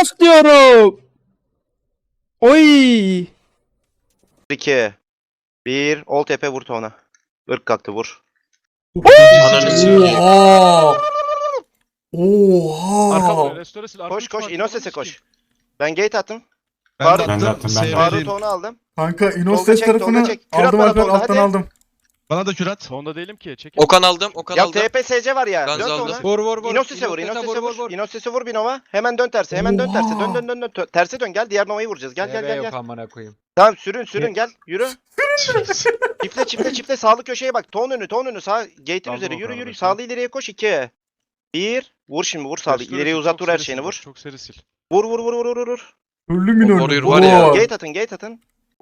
Of! Diyorum. Oy! 2 1 Ol tepe vur tona. Irk kalktı vur. Oha! Oha! Koş koş Inoses'e koş. Ben gate attım. Ben Faruk- de attım. Ben de attım. Faruk aldım. Kanka Tolga Inostes çek, Tolga tarafını çek. Aldım bana Alper Tolga, alttan hadi. aldım. Bana da kürat. Sonda değilim ki. Çekin. Okan aldım, Okan Ya aldım. TPSC var ya. Ganz Dön aldım. Vur vur vur. Inoses'e vur, Inoses'e vur, vur. Vur bir Nova. Hemen dön terse, hemen dön terse. Dön dön dön dön. Tö- Terse dön gel. Diğer Nova'yı vuracağız. Gel gel gel gel. amına koyayım. Tamam sürün sürün gel. Yürü. çiftle çiftle çiftle sağlı köşeye bak. Ton önü ton önü sağ gate'in Aldım üzeri o yürü kadar yürü. Sağlı ileriye koş 2. 1 Vur şimdi vur sağlı. Restore İleriye uzat çok vur her seri şeyini sil, vur. Çok seri sil. Vur vur vur vur vur vur. Öldü minör. Warrior var ya. Gate atın gate atın.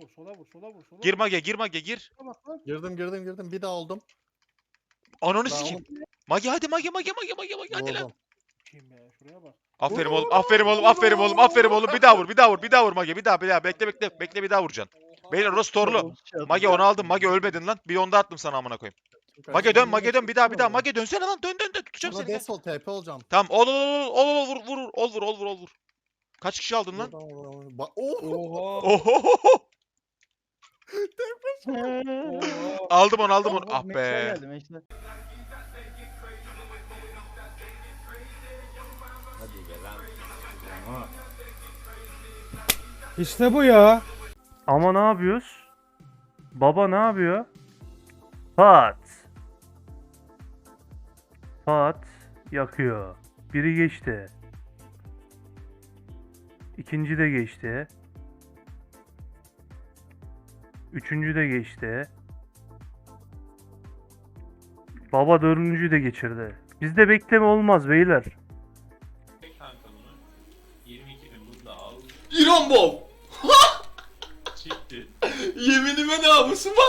Sola vur, sola vur, sola Gir mage gir mage gir. Girdim, girdim, girdim. Bir daha oldum. Ananı Daha sikeyim. Mage hadi mage mage mage mage mage hadi lan. Oldum. Kim be? Şuraya bak. Aferin oğlum aferin oğlum aferin oğlum aferin oğlum bir daha vur bir daha vur bir daha vur mage bir daha bir daha bekle bekle bekle bir daha vuracaksın. Beyler orası torlu. Mage onu aldım mage ölmedin lan. Bir onda attım sana amına koyayım. Mage dön mage dön bir daha bir daha mage dönsene lan dön dön dön tutacağım Burada seni. Desol TP olacağım. Tamam ol ol ol ol ol vur vur vur ol vur ol vur ol vur. Kaç kişi aldın lan? Bak, oh! Oho. Aldım onu aldım onu. Ah be. İşte bu ya. Ama ne yapıyoruz? Baba ne yapıyor? Pat. Pat yakıyor. Biri geçti. İkinci de geçti. Üçüncü de geçti. Baba dördüncü de geçirdi. Bizde bekleme olmaz beyler. İran bol. Yeminime namusuma.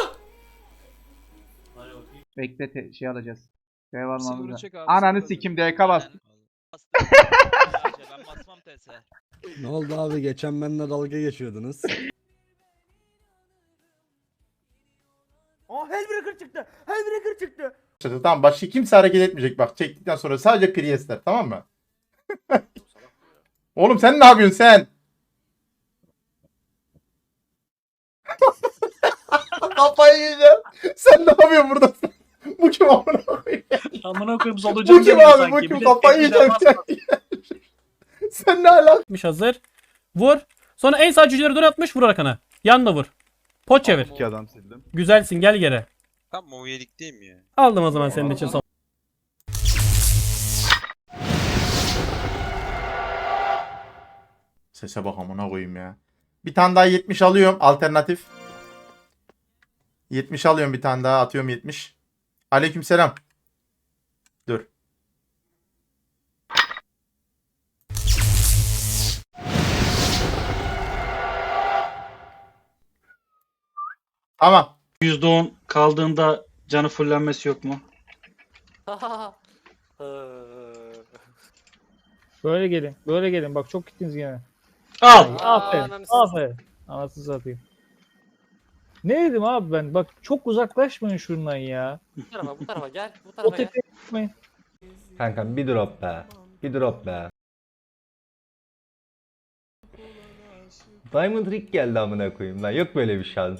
Bekle te- şey alacağız. Şey var mı çek abi, Ananı Silver'ı. sikim DK bastı. Ben basmam TS. Ne oldu abi geçen benimle dalga geçiyordunuz. Aa Hellbreaker çıktı. Hellbreaker çıktı. Tamam başka kimse hareket etmeyecek bak çektikten sonra sadece Priestler tamam mı? Oğlum sen ne yapıyorsun sen? Kafayı yiyeceğim. Sen ne yapıyorsun burada? Bu kim amına koyayım? Amına koyayım Bu solucan kim abi? Bu kim? Kafayı yiyeceğim sen. sen ne alaka? Atmış hazır. Vur. Sonra en sağ cüceleri doğru atmış vur arkana. Yan da vur. Pot çevir. İki adam sildim. Güzelsin gel geri. Tamam o üyelikteyim ya. Aldım o zaman senin için son. Sese bak amına koyayım ya. Bir tane daha 70 alıyorum alternatif. 70 alıyorum bir tane daha atıyorum 70. Aleykümselam. Dur. Tamam. %10 kaldığında canı fullenmesi yok mu? Böyle gelin. Böyle gelin. Bak çok gittiniz gene. Al. Aferin. Aferin. Anasını satayım. Ne dedim abi ben? Bak çok uzaklaşmayın şundan ya. Bu tarafa bu tarafa gel. Bu O tarafa gel. tepeye gitmeyin. Kankam bir drop be. Bir drop be. Diamond Rig geldi amına koyayım lan. Yok böyle bir şans.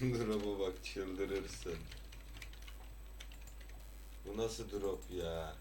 Drop'a bak çıldırırsın. Bu nasıl drop ya?